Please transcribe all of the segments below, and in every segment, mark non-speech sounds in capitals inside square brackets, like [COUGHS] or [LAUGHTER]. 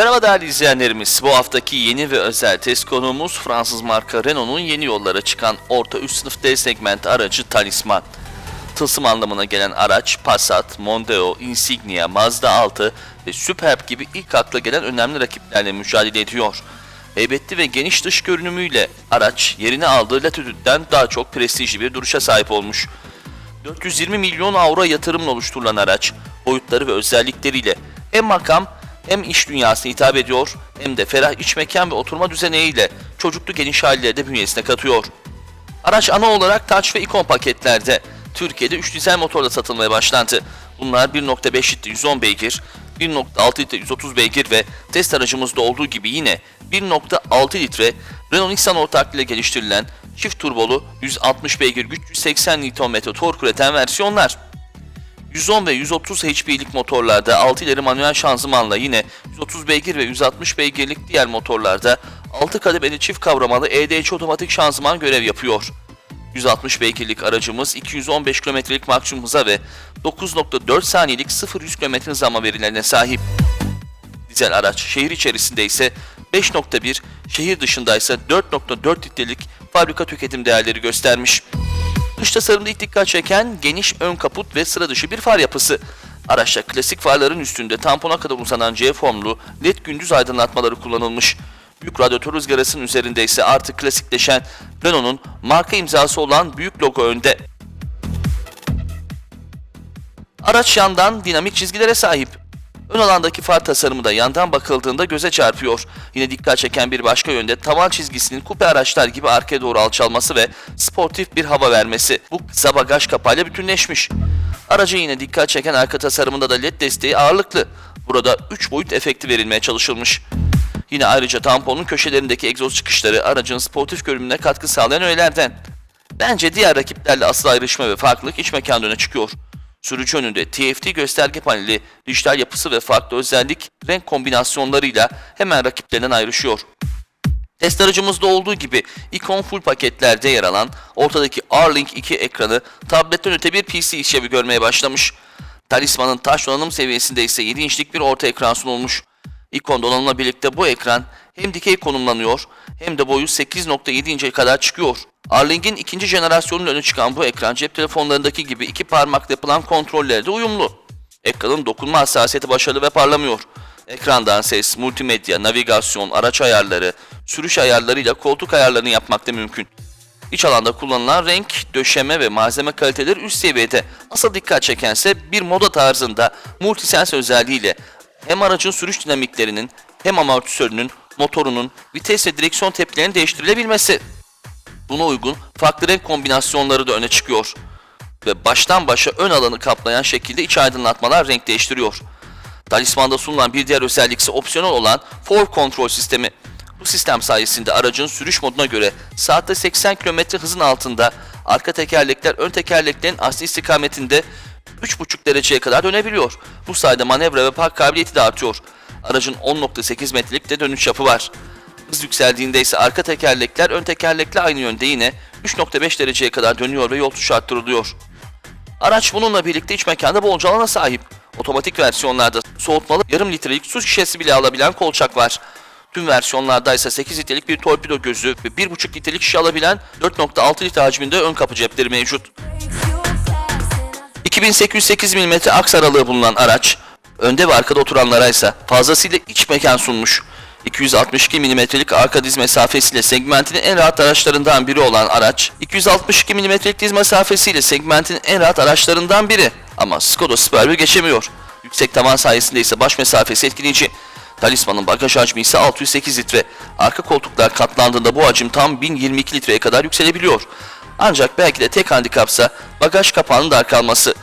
Merhaba değerli izleyenlerimiz. Bu haftaki yeni ve özel test konuğumuz Fransız marka Renault'un yeni yollara çıkan orta üst sınıf D segment aracı Talisman. Tılsım anlamına gelen araç Passat, Mondeo, Insignia, Mazda 6 ve Superb gibi ilk akla gelen önemli rakiplerle mücadele ediyor. Heybetli ve geniş dış görünümüyle araç yerini aldığı Latitude'den daha çok prestijli bir duruşa sahip olmuş. 420 milyon avro yatırımla oluşturulan araç, boyutları ve özellikleriyle hem makam hem iş dünyasına hitap ediyor hem de ferah iç mekan ve oturma düzeneğiyle çocuklu geniş halleri de bünyesine katıyor. Araç ana olarak Touch ve Icon paketlerde Türkiye'de 3 dizel motorla satılmaya başlandı. Bunlar 1.5 litre 110 beygir, 1.6 litre 130 beygir ve test aracımızda olduğu gibi yine 1.6 litre Renault Nissan ortaklığıyla geliştirilen çift turbolu 160 beygir güç 180 Nm tork üreten versiyonlar. 110 ve 130 HP'lik motorlarda 6 ileri manuel şanzımanla yine 130 beygir ve 160 beygirlik diğer motorlarda 6 kademeli çift kavramalı EDC otomatik şanzıman görev yapıyor. 160 beygirlik aracımız 215 kilometrelik maksimum hıza ve 9.4 saniyelik 0-100 km hızlanma verilerine sahip. Dizel araç şehir içerisinde ise 5.1, şehir dışında ise 4.4 litrelik fabrika tüketim değerleri göstermiş. Dış tasarımda ilk dikkat çeken geniş ön kaput ve sıra dışı bir far yapısı. Araçta klasik farların üstünde tampona kadar uzanan C formlu led gündüz aydınlatmaları kullanılmış. Büyük radyatör ızgarasının üzerinde ise artık klasikleşen Renault'un marka imzası olan büyük logo önde. Araç yandan dinamik çizgilere sahip. Ön alandaki far tasarımı da yandan bakıldığında göze çarpıyor. Yine dikkat çeken bir başka yönde tavan çizgisinin kupe araçlar gibi arkaya doğru alçalması ve sportif bir hava vermesi. Bu kısa bagaj kapağıyla bütünleşmiş. Araca yine dikkat çeken arka tasarımında da led desteği ağırlıklı. Burada 3 boyut efekti verilmeye çalışılmış. Yine ayrıca tamponun köşelerindeki egzoz çıkışları aracın sportif görünümüne katkı sağlayan öğelerden. Bence diğer rakiplerle asıl ayrışma ve farklılık iç mekandan öne çıkıyor. Sürücü önünde TFT gösterge paneli, dijital yapısı ve farklı özellik renk kombinasyonlarıyla hemen rakiplerinden ayrışıyor. Test aracımızda olduğu gibi Icon Full paketlerde yer alan ortadaki R-Link 2 ekranı tabletten öte bir PC işlevi görmeye başlamış. Talisman'ın taş donanım seviyesinde ise 7 inçlik bir orta ekran sunulmuş. Icon donanımla birlikte bu ekran hem dikey konumlanıyor hem de boyu 8.7 inçe kadar çıkıyor. Arling'in ikinci jenerasyonunun öne çıkan bu ekran cep telefonlarındaki gibi iki parmakla yapılan kontrollerle de uyumlu. Ekranın dokunma hassasiyeti başarılı ve parlamıyor. Ekrandan ses, multimedya, navigasyon, araç ayarları, sürüş ayarlarıyla koltuk ayarlarını yapmak da mümkün. İç alanda kullanılan renk, döşeme ve malzeme kaliteleri üst seviyede. Asıl dikkat çekense bir moda tarzında multisense özelliğiyle hem aracın sürüş dinamiklerinin hem amortisörünün, motorunun, vites ve direksiyon tepkilerinin değiştirilebilmesi. Buna uygun farklı renk kombinasyonları da öne çıkıyor. Ve baştan başa ön alanı kaplayan şekilde iç aydınlatmalar renk değiştiriyor. Talismanda sunulan bir diğer özellik ise opsiyonel olan For Control sistemi. Bu sistem sayesinde aracın sürüş moduna göre saatte 80 km hızın altında arka tekerlekler ön tekerleklerin asli istikametinde 3,5 dereceye kadar dönebiliyor. Bu sayede manevra ve park kabiliyeti de artıyor. Aracın 10.8 metrelik de dönüş yapı var. Hız yükseldiğinde ise arka tekerlekler ön tekerlekle aynı yönde yine 3.5 dereceye kadar dönüyor ve yol tuşu arttırılıyor. Araç bununla birlikte iç mekanda bolca alana sahip. Otomatik versiyonlarda soğutmalı yarım litrelik su şişesi bile alabilen kolçak var. Tüm versiyonlarda ise 8 litrelik bir torpido gözü ve 1.5 litrelik şişe alabilen 4.6 litre hacminde ön kapı cepleri mevcut. 2808 mm aks aralığı bulunan araç, önde ve arkada oturanlara ise fazlasıyla iç mekan sunmuş. 262 mm'lik arka diz mesafesiyle segmentinin en rahat araçlarından biri olan araç, 262 mm'lik diz mesafesiyle segmentin en rahat araçlarından biri. Ama Skoda Superb'i geçemiyor. Yüksek tavan sayesinde ise baş mesafesi etkileyici. Talisman'ın bagaj hacmi ise 608 litre. Arka koltuklar katlandığında bu hacim tam 1022 litreye kadar yükselebiliyor. Ancak belki de tek handikapsa bagaj kapağının dar kalması.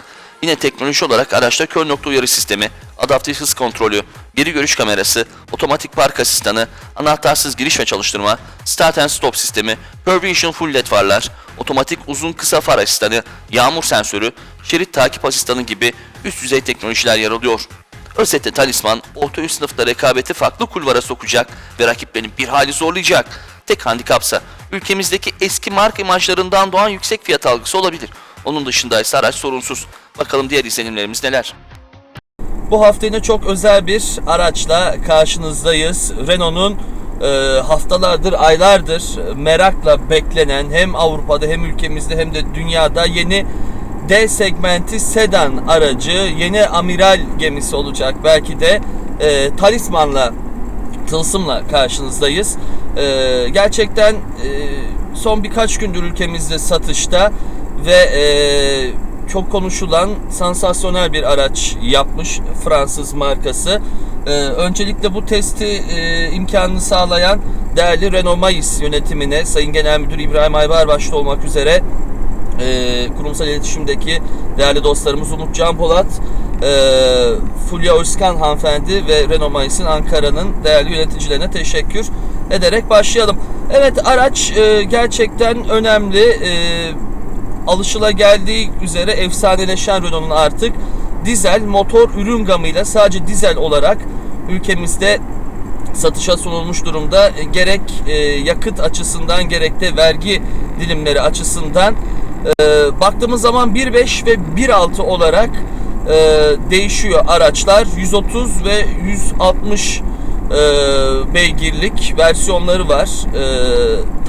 Yine teknoloji olarak araçta kör nokta uyarı sistemi, adaptif hız kontrolü, geri görüş kamerası, otomatik park asistanı, anahtarsız giriş ve çalıştırma, start and stop sistemi, Vision Full LED farlar, otomatik uzun kısa far asistanı, yağmur sensörü, şerit takip asistanı gibi üst düzey teknolojiler yer alıyor. Özetle Talisman, orta üst sınıfta rekabeti farklı kulvara sokacak ve rakiplerini bir hali zorlayacak. Tek handikapsa ülkemizdeki eski marka imajlarından doğan yüksek fiyat algısı olabilir. Onun dışında ise araç sorunsuz. Bakalım diğer izlenimlerimiz neler? Bu hafta yine çok özel bir araçla karşınızdayız. Renault'un e, haftalardır, aylardır merakla beklenen hem Avrupa'da hem ülkemizde hem de dünyada yeni D segmenti sedan aracı, yeni amiral gemisi olacak belki de e, talismanla tılsımla karşınızdayız. Ee, gerçekten e, son birkaç gündür ülkemizde satışta ve e, çok konuşulan sansasyonel bir araç yapmış Fransız markası. Ee, öncelikle bu testi e, imkanını sağlayan değerli Renault Mayıs yönetimine Sayın Genel Müdür İbrahim Aybar başta olmak üzere e, kurumsal iletişimdeki değerli dostlarımız Umut Can Polat, e, Fulya Özkan hanımefendi ve Renault Mayıs'ın Ankara'nın değerli yöneticilerine teşekkür ederek başlayalım. Evet araç e, gerçekten önemli. E, alışılageldiği üzere efsaneleşen Renault'un artık dizel motor ürün gamıyla sadece dizel olarak ülkemizde satışa sunulmuş durumda. E, Gerek e, yakıt açısından gerek de vergi dilimleri açısından e, baktığımız zaman 1.5 ve 1.6 olarak değişiyor araçlar. 130 ve 160 e, beygirlik versiyonları var.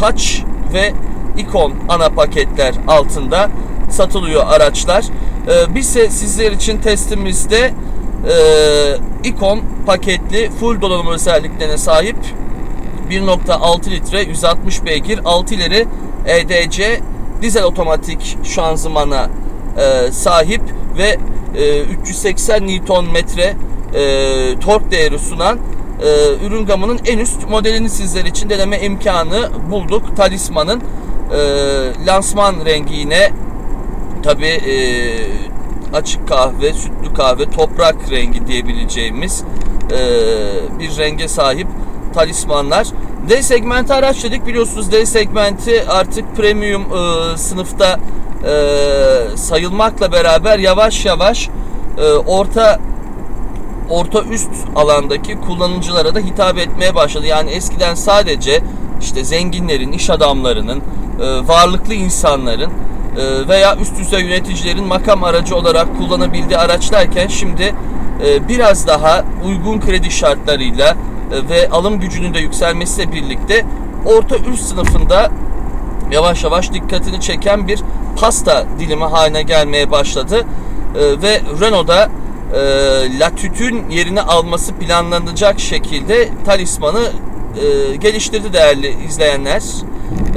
Touch ve Icon ana paketler altında satılıyor araçlar. E, biz sizler için testimizde e, Icon paketli full donanım özelliklerine sahip 1.6 litre 160 beygir 6 ileri EDC dizel otomatik şanzımana e, sahip ve e, 380 Nm e, tork değeri sunan e, ürün gamının en üst modelini sizler için deneme imkanı bulduk. Talisman'ın lansman rengi yine tabi e, açık kahve, sütlü kahve, toprak rengi diyebileceğimiz e, bir renge sahip talismanlar. D segmenti araç dedik biliyorsunuz D segmenti artık premium e, sınıfta e, sayılmakla beraber yavaş yavaş e, orta orta üst alandaki kullanıcılara da hitap etmeye başladı. Yani eskiden sadece işte zenginlerin, iş adamlarının, e, varlıklı insanların e, veya üst düzey yöneticilerin makam aracı olarak kullanabildiği araçlarken şimdi e, biraz daha uygun kredi şartlarıyla ve alım gücünün de yükselmesiyle birlikte orta üst sınıfında yavaş yavaş dikkatini çeken bir pasta dilimi haline gelmeye başladı. Ve Renault'da e, Latitude'ün yerini alması planlanacak şekilde talismanı geliştirdi değerli izleyenler.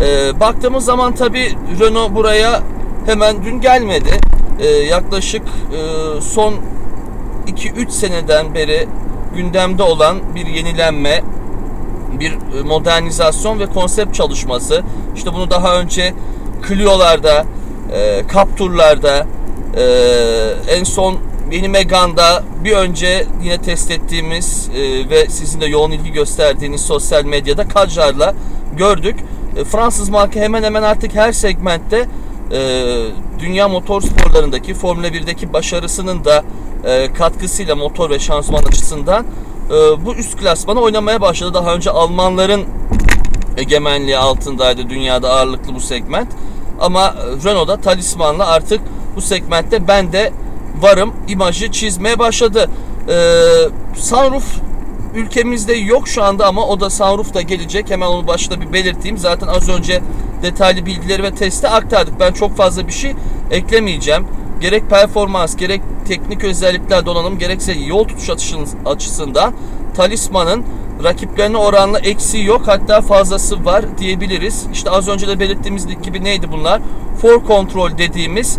E, baktığımız zaman tabi Renault buraya hemen dün gelmedi. E, yaklaşık e, son 2-3 seneden beri gündemde olan bir yenilenme, bir e, modernizasyon ve konsept çalışması. İşte bunu daha önce Clio'larda, e, Captur'larda, e, en son Yeni Megane'da bir önce yine test ettiğimiz e, ve sizin de yoğun ilgi gösterdiğiniz sosyal medyada Kadjar'la gördük. E, Fransız marka hemen hemen artık her segmentte e, dünya motor sporlarındaki Formula 1'deki başarısının da e, katkısıyla motor ve şanzıman açısından e, bu üst klasmana oynamaya başladı. Daha önce Almanların egemenliği altındaydı dünyada ağırlıklı bu segment. Ama e, Renault'da talismanla artık bu segmentte ben de varım imajı çizmeye başladı. Ee, sunroof ülkemizde yok şu anda ama o da sunroof da gelecek. Hemen onu başta bir belirteyim. Zaten az önce detaylı bilgileri ve testi aktardık. Ben çok fazla bir şey eklemeyeceğim. Gerek performans, gerek teknik özellikler donanım, gerekse yol tutuş açısından Talisman'ın rakiplerine oranla eksiği yok hatta fazlası var diyebiliriz. İşte az önce de belirttiğimiz gibi neydi bunlar? For control dediğimiz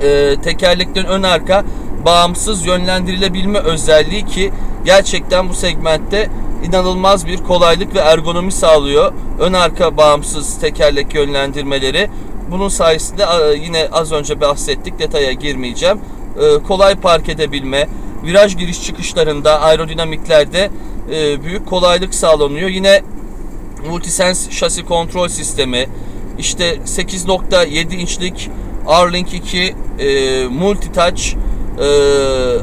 e, tekerleklerin ön arka bağımsız yönlendirilebilme özelliği ki gerçekten bu segmentte inanılmaz bir kolaylık ve ergonomi sağlıyor. Ön arka bağımsız tekerlek yönlendirmeleri. Bunun sayesinde yine az önce bahsettik detaya girmeyeceğim. E, kolay park edebilme, viraj giriş çıkışlarında, aerodinamiklerde e, büyük kolaylık sağlanıyor. Yine Multisense şasi kontrol sistemi, işte 8.7 inçlik R-Link 2 e, Multi Touch e,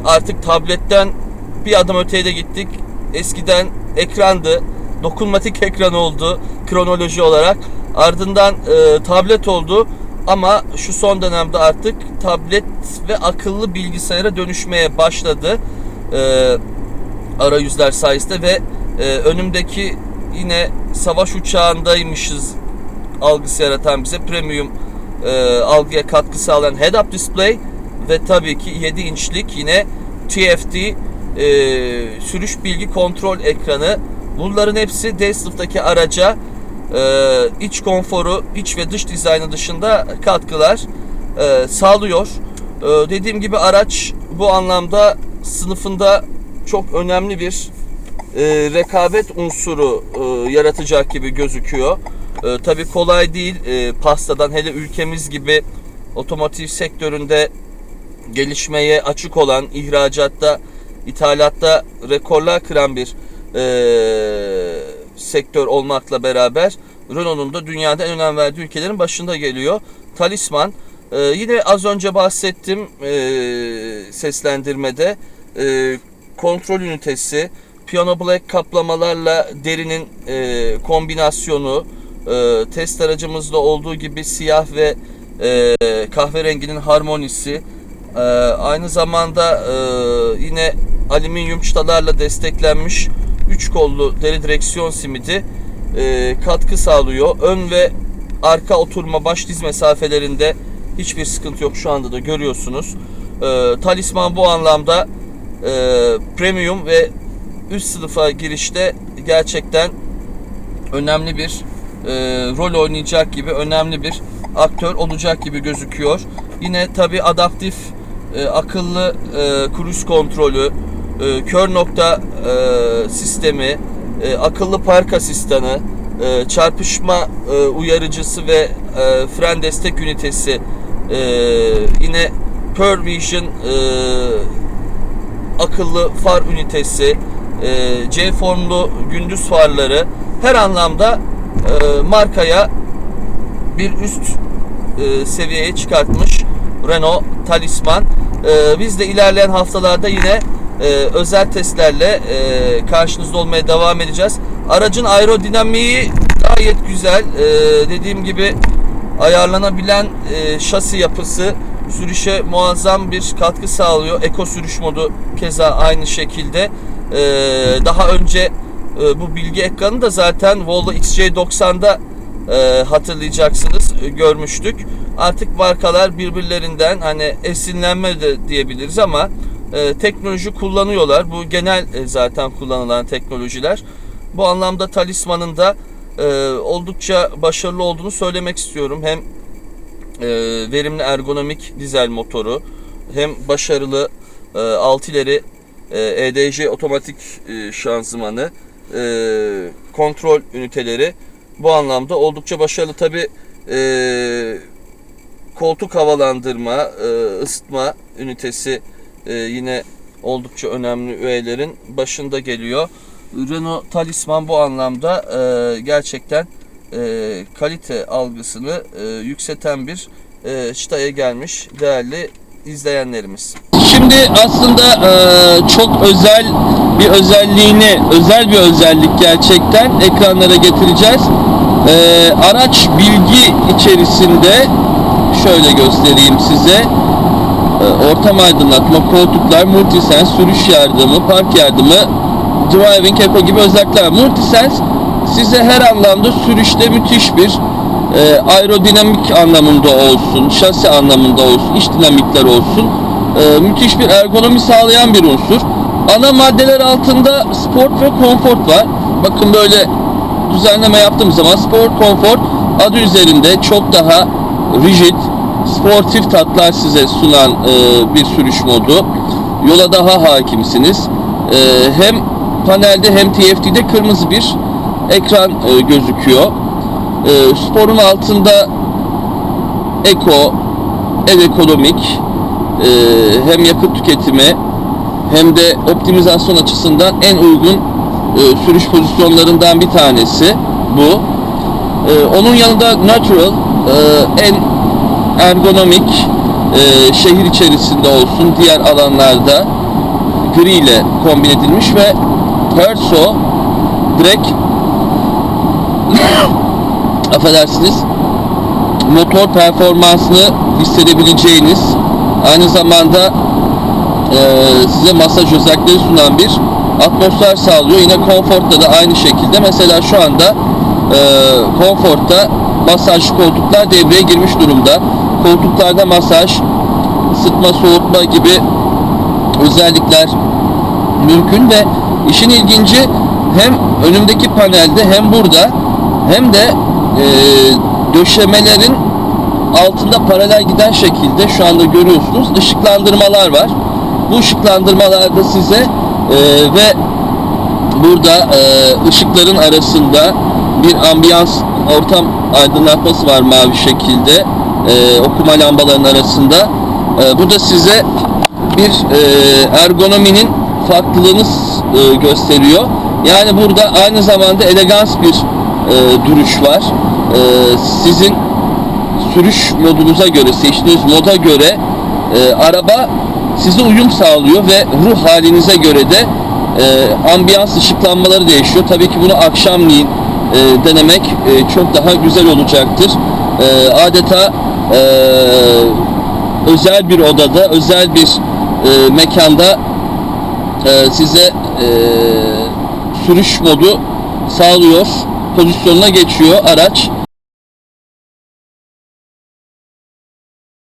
artık tabletten bir adım öteye de gittik. Eskiden ekrandı. Dokunmatik [LAUGHS] ekran oldu kronoloji olarak. Ardından e, tablet oldu. Ama şu son dönemde artık tablet ve akıllı bilgisayara dönüşmeye başladı. e, arayüzler sayesinde ve e, önümdeki yine savaş uçağındaymışız algısı yaratan bize premium e, algıya katkı sağlayan head-up display ve tabii ki 7 inçlik yine TFT e, sürüş bilgi kontrol ekranı. Bunların hepsi D araca e, iç konforu, iç ve dış dizaynı dışında katkılar e, sağlıyor. E, dediğim gibi araç bu anlamda sınıfında çok önemli bir e, rekabet unsuru e, yaratacak gibi gözüküyor. E, tabii kolay değil e, pastadan hele ülkemiz gibi otomotiv sektöründe gelişmeye açık olan ihracatta, ithalatta rekorlar kıran bir e, sektör olmakla beraber Renault'un da dünyada en önem verdiği ülkelerin başında geliyor. Talisman e, yine az önce bahsettim e, seslendirmede e, kontrol ünitesi, piyano black kaplamalarla derinin e, kombinasyonu, e, test aracımızda olduğu gibi siyah ve e, kahverenginin harmonisi, e, aynı zamanda e, yine alüminyum çıtalarla desteklenmiş 3 kollu deri direksiyon simidi e, katkı sağlıyor. Ön ve arka oturma baş diz mesafelerinde hiçbir sıkıntı yok şu anda da görüyorsunuz. E, talisman bu anlamda e, premium ve üst sınıfa girişte gerçekten önemli bir e, rol oynayacak gibi önemli bir aktör olacak gibi gözüküyor. Yine tabi adaptif e, akıllı e, cruise kontrolü, e, kör nokta e, sistemi, e, akıllı park asistanı, e, çarpışma e, uyarıcısı ve e, fren destek ünitesi, e, yine Pearl Vision e, akıllı far ünitesi, e, C formlu gündüz farları her anlamda e, markaya bir üst e, seviyeye çıkartmış Renault Talisman. E, biz de ilerleyen haftalarda yine e, özel testlerle e, karşınızda olmaya devam edeceğiz. Aracın aerodinamiği gayet güzel. E, dediğim gibi ayarlanabilen e, şasi yapısı sürüşe muazzam bir katkı sağlıyor. Eko sürüş modu keza aynı şekilde. E, daha önce e, bu bilgi ekranı da zaten Volvo XC90'da e, hatırlayacaksınız e, görmüştük. Artık markalar birbirlerinden hani esinlenme de diyebiliriz ama e, teknoloji kullanıyorlar. Bu genel e, zaten kullanılan teknolojiler. Bu anlamda Talisman'ın da e, oldukça başarılı olduğunu söylemek istiyorum. Hem e, verimli ergonomik dizel motoru hem başarılı e, 6 ileri e, EDJ otomatik e, şanzımanı e, kontrol üniteleri bu anlamda oldukça başarılı. Tabi e, koltuk havalandırma, e, ısıtma ünitesi e, yine oldukça önemli üyelerin başında geliyor. Renault Talisman bu anlamda e, gerçekten kalite algısını yükselten bir çıtaya gelmiş değerli izleyenlerimiz. Şimdi aslında çok özel bir özelliğini, özel bir özellik gerçekten ekranlara getireceğiz. Araç bilgi içerisinde şöyle göstereyim size. E, ortam aydınlatma, koltuklar, multisense, sürüş yardımı, park yardımı, driving eco gibi özellikler. var. Multisense size her anlamda sürüşte müthiş bir e, aerodinamik anlamında olsun, şasi anlamında olsun, iç dinamikler olsun e, müthiş bir ergonomi sağlayan bir unsur. Ana maddeler altında sport ve konfort var. Bakın böyle düzenleme yaptığım zaman sport, konfort adı üzerinde çok daha rigid, sportif tatlar size sunan e, bir sürüş modu. Yola daha hakimsiniz. E, hem panelde hem TFT'de kırmızı bir ekran e, gözüküyor. E, sporun altında eko, ev ekonomik, e, hem yakıt tüketimi hem de optimizasyon açısından en uygun e, sürüş pozisyonlarından bir tanesi bu. E, onun yanında natural e, en ergonomik e, şehir içerisinde olsun diğer alanlarda gri ile kombin edilmiş ve Perso direkt [COUGHS] affedersiniz motor performansını hissedebileceğiniz aynı zamanda e, size masaj özellikleri sunan bir atmosfer sağlıyor. Yine Comfort'ta da aynı şekilde. Mesela şu anda e, Comfort'ta masaj koltuklar devreye girmiş durumda. Koltuklarda masaj, ısıtma, soğutma gibi özellikler mümkün ve işin ilginci hem önümdeki panelde hem burada hem de e, döşemelerin altında paralel giden şekilde şu anda görüyorsunuz ışıklandırmalar var. Bu ışıklandırmalarda size e, ve burada e, ışıkların arasında bir ambiyans ortam aydınlatması var mavi şekilde e, okuma lambalarının arasında. E, bu da size bir e, ergonominin farklılığını e, gösteriyor. Yani burada aynı zamanda elegans bir e, duruş var. E, sizin sürüş modunuza göre, seçtiğiniz moda göre e, araba size uyum sağlıyor ve ruh halinize göre de e, ambiyans ışıklanmaları değişiyor. Tabii ki bunu akşamleyin e, denemek e, çok daha güzel olacaktır. E, adeta e, özel bir odada, özel bir e, mekanda e, size e, sürüş modu sağlıyor. Pozisyonuna geçiyor araç.